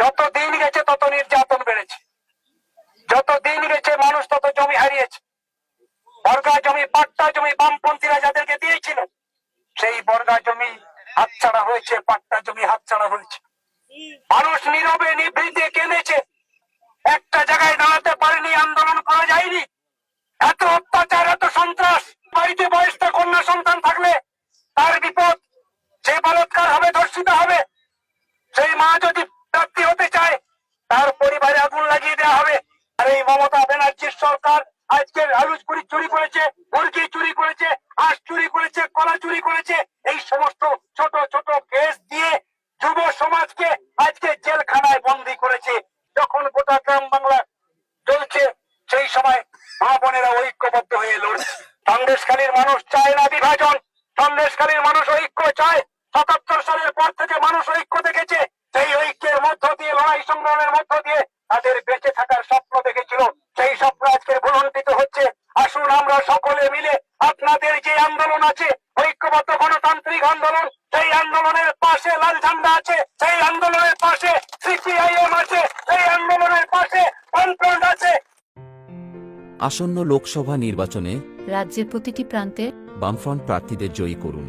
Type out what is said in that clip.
যত দিন গেছে তত নির্যাতন বেড়েছে। যত দিন গেছে মানুষ তত জমি হারিয়েছে। বর্গা জমি, পাট্টা জমি, বামপন্থীরা যাদেরকে দিয়েছিল, সেই বর্গা জমি হাতছাড়া হয়েছে, পাট্টা জমি হাতছাড়া হয়েছে। মানুষ নীরবে, নিভৃতে কেঁদেছে। একটা জায়গায় দাঁড়াতে পারেনি, আন্দোলন করা যায়নি। এত অত্যাচার, এত সন্ত্রাস। বাড়িতে বয়স্ক কন্যা সন্তান থাকলে তার বিপদ যে বলৎকার হবে, ধর্ষিত হবে, সেই মা যদি দেওয়া হবে। আর এই মমতা ব্যানার্জির সরকার আজকে আলু চুরি করেছে, মুরগি চুরি করেছে, হাঁস চুরি করেছে, কলা চুরি করেছে। এই সমস্ত ছোট ছোট কেস দিয়ে যুব সমাজকে আজকে জেলখানায় বন্দি করেছে। যখন গোটা গ্রাম বাংলা চলছে সেই সময় মা বোনেরা ঐক্যবদ্ধ হয়ে লড়ছে। সন্দেশখালীর মানুষ চায় না বিভাজন। সন্দেশখালীর মানুষ ঐক্য চায়। সাতাত্তর সালের পর থেকে মানুষ ঐক্য আসুন আমরা সকলে মিলে আপনাদের যে আন্দোলন আছে ঐক্যবদ্ধ গণতান্ত্রিক আন্দোলন সেই আন্দোলনের পাশে লাল ঝান্ডা আছে সেই আন্দোলনের পাশে সিপিআইএম আছে সেই আন্দোলনের পাশে ফ্রন্ট আছে। আসন্ন লোকসভা নির্বাচনে রাজ্যের প্রতিটি প্রান্তে বামফ্রন্ট প্রার্থীদের জয়ী করুন।